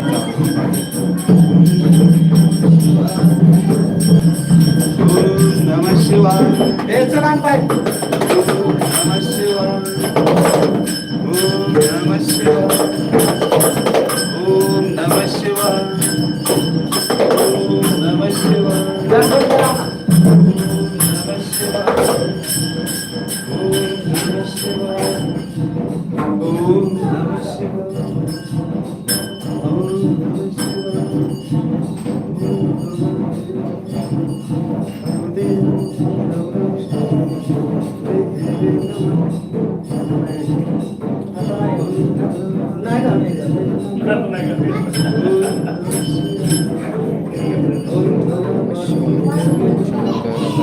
гарно. Om Namah Shivaya.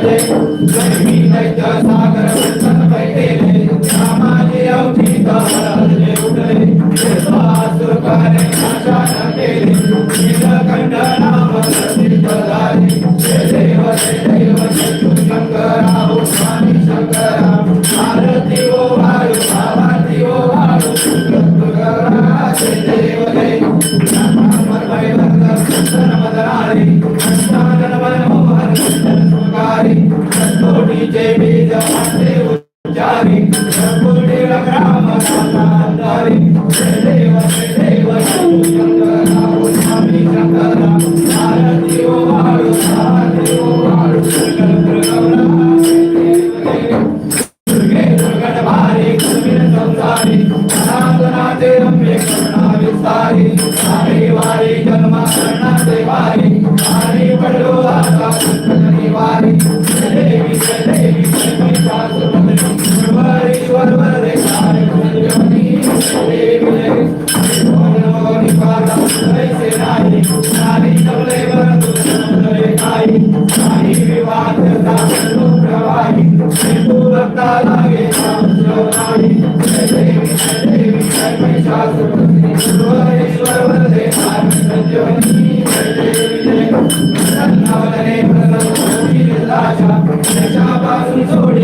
Friday, let me ある。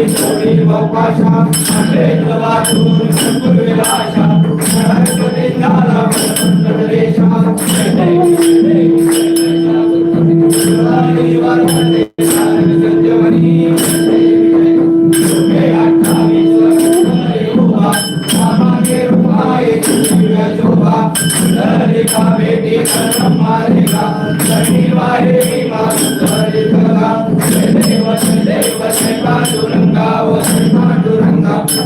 वपाशा अंबेद वाचून संकुल विलासा सरस्वती नाला प्रसन्न देशा जय देवी जय देवी जय महिषासुरमर्दिनी गुरुवारेश्वर पार्वती संजीवनी हे अठ्ठावीस रूपा मामागे रूपाये दिव्य शोभा ललिता शनिवारे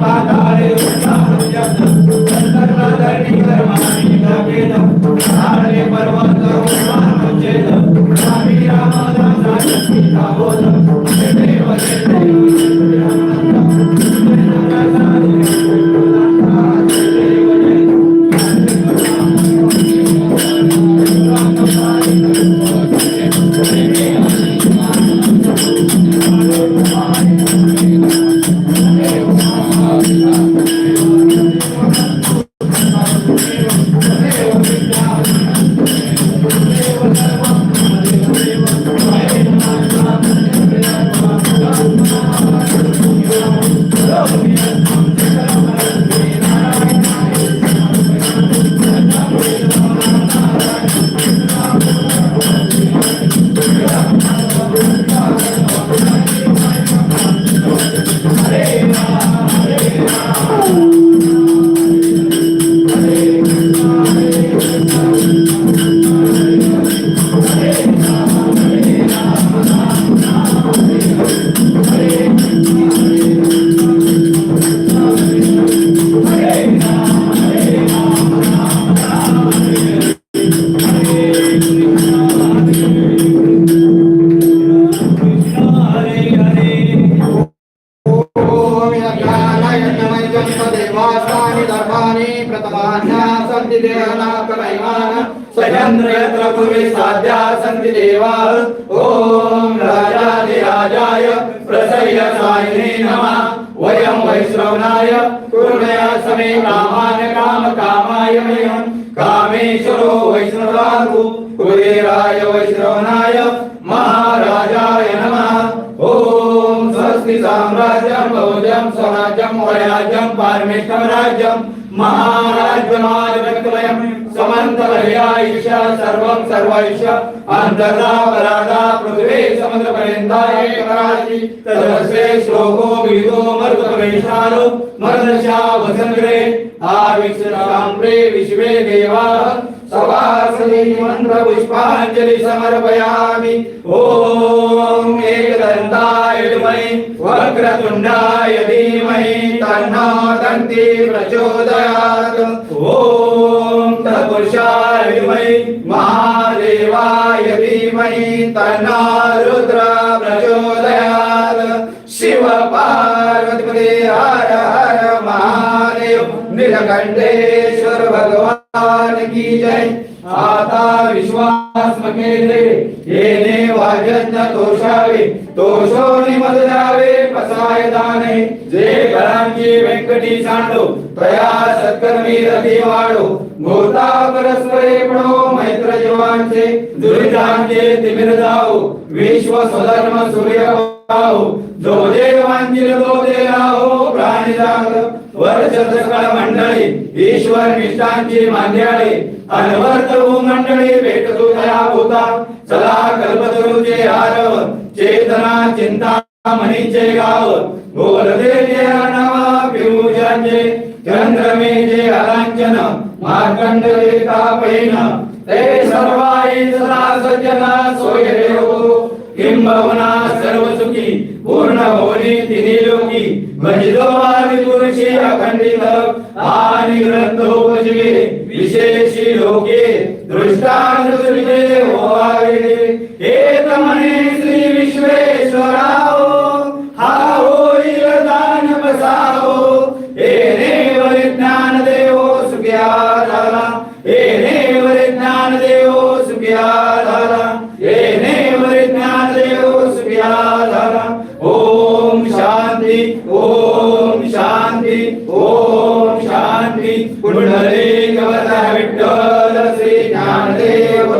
Bada I'm प्रथमान्या सन्ति देवनाकमैमान स्वयंद्र यत्र भुवि साध्या सन्ति देवाः। ॐ राजाधिराजाय प्रसय्यसायिने नमः। वयं वैश्रवणाय कुर्मया समे कामान काम कामाय मह्यं। कामेश्वरो वैष्णवागु कुबेराय वैश्रवणाय महाराजाय नमः। ॐ स्वस्ति साम्राज्यं भोजं स्वराज्यं वैराज्यं पारमेष्ठं राज्यं महाराज्यमाधिपत्यमयं समन्तवर्यायुष सर्वं सर्वैष अन्तर्दा परादा पृथिवी समुद्रपर्यन्ता एकराशि तदस्ये श्लोको विदो मरुतवेशालो मर्दशा वसङ्ग्रे आविश्राम्प्रे विश्वे देवाः सवासने मन्त्रपुष्पाञ्जलि समर्पयामि ॐ एकदन्ताय धीमहि वक्रतुण्डाय धीमहि तन्नो दन्ति प्रचोदयात्। ॐ तत्पुरुषाय धीमहि, महादेवाय धीमहि तन्नो रुद्र नीलकंठेश्वर भगवान की जय। आता विश्वास मकेले येणे वाजज्ञ तोषावे तोषोनी मद द्यावे पसाय दाने. जे घरांची व्यंकटी सांडो तया सत्कर्मी रती वाढो गोता परस्परे पडो मैत्र जीवांचे दुरितांचे तिमिर जाओ विश्व स्वधर्म सूर्य पाहो जो देवांची दो देवाहो प्राणी जाग वर्ष सकळ मंडळी ईश्वर निष्ठांची मांद्याळी अनवर्त मंडळी भेटतो तया होता चला कल्पतरुचे आरव चेतना चिंता म्हणीचे गाव बोलते जे नावा पिऊजांचे चंद्रमे जे अलांचन मार्कंड तापैन ते सर्वाई सदा सज्जना सोयरे हो किंबवना सर्व सुखी पूर्ण भवनी तिन्ही लोकी भजितो आदि पुरुषी अखंडित विशेषी लोके दृष्टांतुजे होवावे एक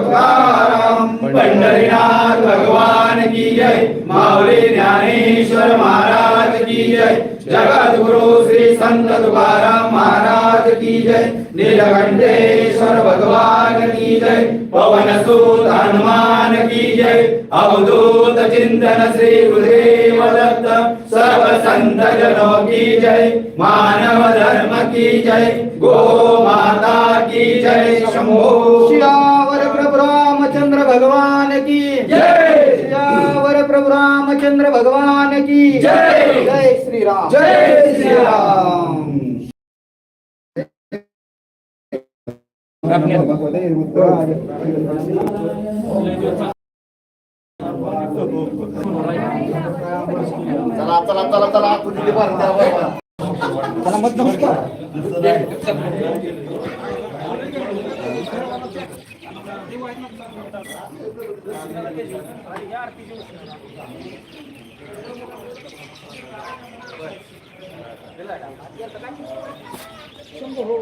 तुकाराम भगवान की जय। माऊली ज्ञानेश्वर महाराज की जय। जगत गुरु श्री संत तुकाराम महाराज की जय। नीलकंठेश्वर भगवान की जय। पवन सूत हनुमान की जय। अवधूत चिंतन श्री गुरुदेव दत्त। सर्व संत जनों की जय। मानव धर्म की जय। गो माता की जय। शंभो प्रभु रामचंद्र भगवान की। जय। श्यावर प्रभु रामचंद्र भगवान की। जय। जय श्री राम जय श्री राम चला चला चला चला तुझी शंभर हो.